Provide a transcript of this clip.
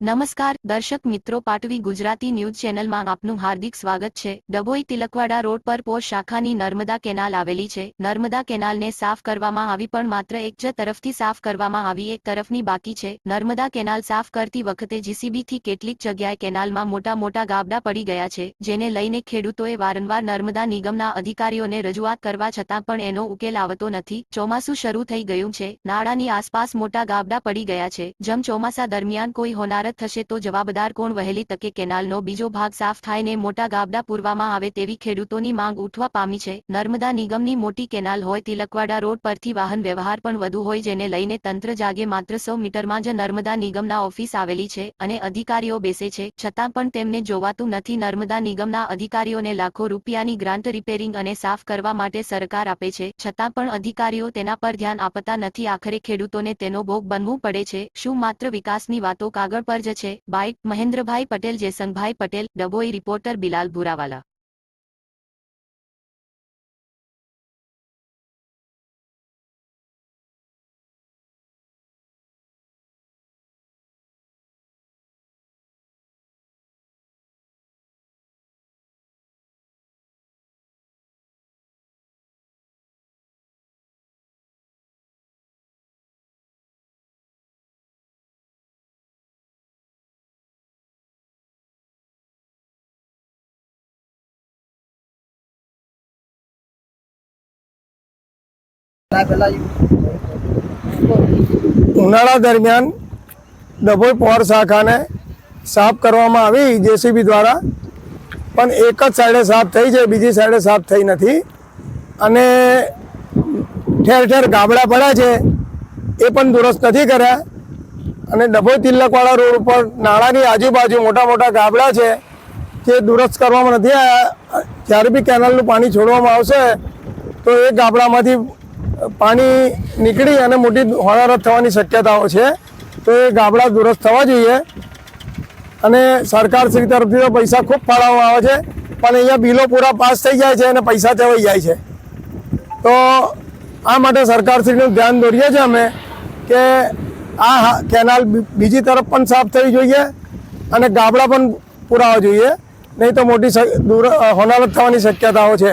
નમસ્કાર, દર્શક મિત્રો, પાટવી ગુજરાતી ન્યૂઝ ચેનલમાં આપનું હાર્દિક સ્વાગત છે. ડભોઈ તિલકવાડા રોડ પર પોશ શાખાની નર્મદા કેનાલ આવેલી છે. નર્મદા કેનાલને સાફ કરવામાં આવી, પણ માત્ર એક જ તરફથી સાફ કરવામાં આવી, એક તરફની બાકી છે. નર્મદા કેનાલ સાફ કરતી વખતે જીસીબીથી કેટલીક જગ્યાએ કેનાલમાં મોટા મોટા ગાબડા પડી ગયા છે, જેને લઈને ખેડૂતોએ વારંવાર નર્મદા નિગમના અધિકારીઓને રજૂઆત કરવા છતાં પણ એનો ઉકેલ આવતો નથી. ચોમાસું શરૂ થઈ ગયું છે. નાળાની આસપાસ મોટા ગાબડા પડી ગયા છે. જમ ચોમાસા દરમિયાન કોઈ હોનારત થશે તો જવાબદાર કોણ વહેલી તકે કેનાલનો બીજો ભાગ સાફ થાય ને મોટા ગાબડા પૂરવામાં આવે તેવી ખેડૂતોની માંગ ઉઠવા પામી છે. નર્મદા નિગમની મોટી કેનાલ હોય તિલકવાડા રોડ પરથી વાહન વ્યવહાર પણ વધુ હોય જેને લઈને તંત્ર જાગે માત્ર સો મીટરમાં જ નર્મદા નિગમના ઓફિસ આવેલી છે અને અધિકારીઓ બેસે છે. છતાં પણ તેમને જોવાતું નથી નર્મદા નિગમના અધિકારીઓને લાખો રૂપિયાની ગ્રાન્ટ રિપેરિંગ અને સાફ કરવા માટે સરકાર આપે છે. છતાં પણ અધિકારીઓ તેના પર ધ્યાન આપતા નથી. આખરે ખેડૂતોને તેનો ભોગ બનવું પડે છે. શું માત્ર વિકાસની વાતો કાગળ પર જ છે. Bite Mahendrabhai Patel Jesangbhai Patel Dabhoi reporter Bilal Bhurawala. ઉનાળા દરમિયાન ડભોઈ પોર શાખાને સાફ કરવામાં આવી જેસીબી દ્વારા, પણ એક જ સાઈડે સાફ થઈ છે, બીજી સાઈડે સાફ થઈ નથી. અને ઠેર ઠેર ગાબડા પડ્યા છે, એ પણ દુરસ્ત નથી કર્યા. અને ડભોઈ તિલકવાળા રોડ ઉપર નાળાની આજુબાજુ મોટા મોટા ગાબડા છે તે દુરસ્ત કરવામાં નથી આવ્યા જ્યારે બી કેનાલનું પાણી છોડવામાં આવશે, તો એ ગાબડામાંથી પાણી નીકળી અને મોટી હોનારત થવાની શક્યતાઓ છે. તો એ ગાબડા દુરસ્ત થવા જોઈએ. અને સરકાર શ્રી તરફથી તો પૈસા ખૂબ ફાળવવામાં આવે છે. પણ અહીંયા બિલો પૂરા પાસ થઈ જાય છે અને પૈસા ચવાઈ જાય છે. તો આ માટે સરકારશ્રીનું ધ્યાન દોરીએ છીએ અમે કે આ કેનાલ બીજી તરફ પણ સાફ થવી જોઈએ અને ગાબડા પણ પુરાવા જોઈએ. નહીં તો મોટી દૂર હોનારત થવાની શક્યતાઓ છે.